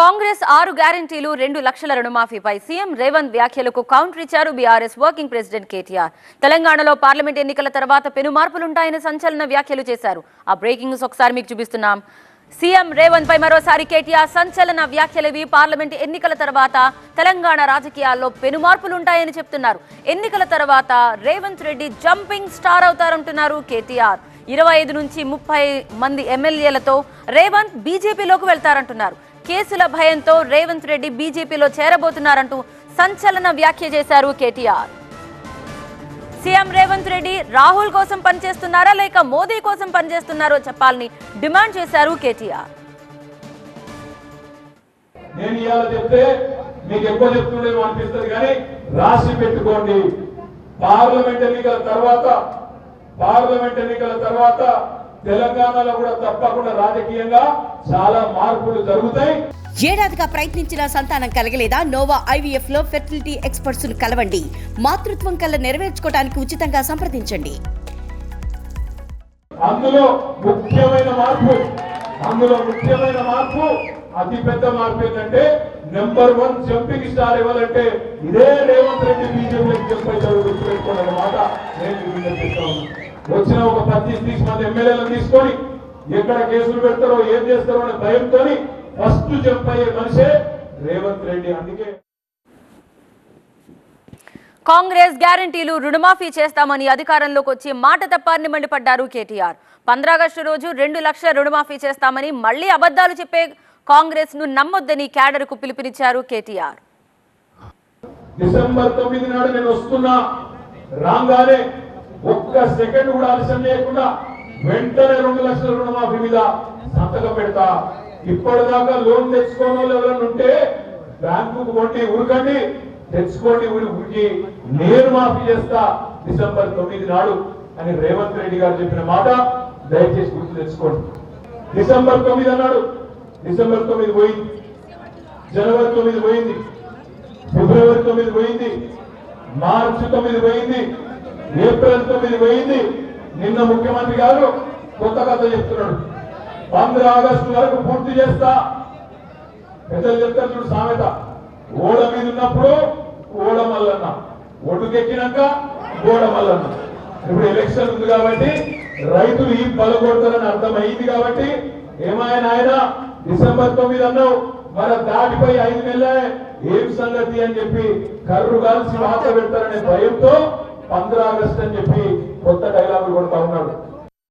కాంగ్రెస్ ఆరు గ్యారంటీలు రెండు లక్షల రుణమాఫీపై సీఎం రేవంత్ వ్యాఖ్యలకు కౌంటర్ ఇచ్చారు బీఆర్ఎస్ వర్కింగ్ ప్రెసిడెంట్ కేటీఆర్. తెలంగాణలో పార్లమెంట్ ఎన్నికల తర్వాత పెను మార్పులుంటాయని సంచలన వ్యాఖ్యలు చేశారు. ఆ బ్రేకింగ్ ఒకసారి మీకు చూపిస్తున్నాం. సీఎం రేవంత్ పై మరోసారి కేటీఆర్ సంచలన వ్యాఖ్యలవి. పార్లమెంట్ ఎన్నికల తర్వాత తెలంగాణ రాజకీయాల్లో పెను మార్పులుంటాయని చెప్తున్నారు. ఎన్నికల తర్వాత రేవంత్ రెడ్డి జంపింగ్ స్టార్ అవుతారంటున్నారు కేటీఆర్. ఇరవై ఐదు నుంచి ముప్పై మంది ఎమ్మెల్యేలతో రేవంత్ బీజేపీలోకి వెళ్తారంటున్నారు. కేసుల భయంతో రేవంత్ రెడ్డి బీజేపీలో చేరబోతున్నారంటూ సంచలన వ్యాఖ్య చేశారు కేటీఆర్. సీఎం రేవంత్ రెడ్డి రాహుల్ కోసం పనిచేస్తున్నారా లేక మోదీ కోసం పనిచేస్తున్నారో చెప్పాలని డిమాండ్ చేశారు కేటీఆర్. నేను ఇవాళ చెప్తే మీకు ఎక్కువ చెప్తుండేమో అనిపిస్తుంది కానీ రాసి పెట్టుకోండి. పార్లమెంట్ ఎన్నికల తర్వాత పార్లమెంట్ ఎన్నికల తర్వాత తెలంగాణలో కూడా తప్పకుండా రాజకీయంగా చాలా మార్పులు జరుగుతాయి. ఏడాదిగా ప్రయత్నించిన సంతానం కలగలేదా? నోవా ఐవీఎఫ్లో ఫెర్టిలిటీ ఎక్స్పర్ట్స్ను కలవండి. మాతృత్వం కల్లా నెరవేర్చుకోవడానికి ఉచితంగా సంప్రదించండి. అందులో ముఖ్యమైన మార్పు అందులో ముఖ్యమైన మార్పు అతి పెద్ద మార్పు ఏంటంటే నెంబర్ వన్ జంపింగ్ స్టార్ ఇవ్వాలంటే ఇదే రేవంత్ రెడ్డి బీజేపీకి జంప్ అవుతారు గుర్తుపెట్టుకోండి అన్నమాట నేను విన్నపిస్తా. వచ్చిన ఒక పద్దెనిమిది తీసి మంది ఎమ్మెల్యేలను తీసుకొని ఎక్కడ కేసులు పెడతారో ఏం చేస్తారో అనే భయంతో ఫస్ట్ జంప్ అయ్యే మనిషే రేవంత్ రెడ్డి. అందుకే కాంగ్రెస్ గ్యారంటీలు రుణమాఫీ చేస్తామని అధికారంలోకి వచ్చి మాట తప్పారని మండిపడ్డారు కేటీఆర్. పంద్రాగస్టు రోజు రెండు లక్షల రుణమాఫీ చేస్తామని మళ్ళీ అబద్ధాలు చెప్పే కాంగ్రెస్ను నమ్మొద్దని క్యాడర్కు పిలుపునిచ్చారు కేటీఆర్. డిసెంబర్ తొమ్మిది నాడు నేను వస్తున్నా రాగానే ఒక్క సెకండ్ కూడా ఆలస్యం లేకుండా వెంటనే రెండు లక్షల రుణమాఫీ మీద సంతకం పెడతా. ఇప్పటిదాకా లోన్ తెచ్చుకోని వాళ్ళు ఎవరైనా ఉంటే బ్యాంకుకు కొండి ఉరకండి. తెచ్చుకోండి ఉరికి నేను మాఫీ చేస్తా డిసెంబర్ తొమ్మిది నాడు అని రేవంత్ రెడ్డి గారు చెప్పిన మాట దయచేసి గుర్తు తెచ్చుకోండి. డిసెంబర్ తొమ్మిది అన్నాడు. డిసెంబర్ తొమ్మిది పోయింది. జనవరి తొమ్మిది పోయింది. ఫిబ్రవరి తొమ్మిది పోయింది. మార్చి తొమ్మిది పోయింది. ఏప్రిల్ తొమ్మిది పోయింది. నిన్న ముఖ్యమంత్రి గారు కొత్త కథ చెప్తున్నాడు. పంద్ర ఆగస్టు వరకు పూర్తి చేస్తా. పెద్దలు చెప్తారు చూడు సామెత. ఓడ మీద ఉన్నప్పుడు ఓడ మల్లన్న. ఒడ్డుకెక్కినాక గోడ మల్లన్న. ఇప్పుడు ఎలక్షన్ ఉంది కాబట్టి రైతులు ఈ పలకొడతారని అర్థమైంది కాబట్టి ఏమాయన ఆయన డిసెంబర్ తొమ్మిది అన్నావు. మన దాటిపై ఐదు నెలలే. ఏం సంగతి అని చెప్పి కర్రు కాల్సి వాత పెడతారనే భయంతో పంద్ర ఆగస్ట్ అని చెప్పి కొత్త డైలాగులు కొడతా ఉన్నాడు.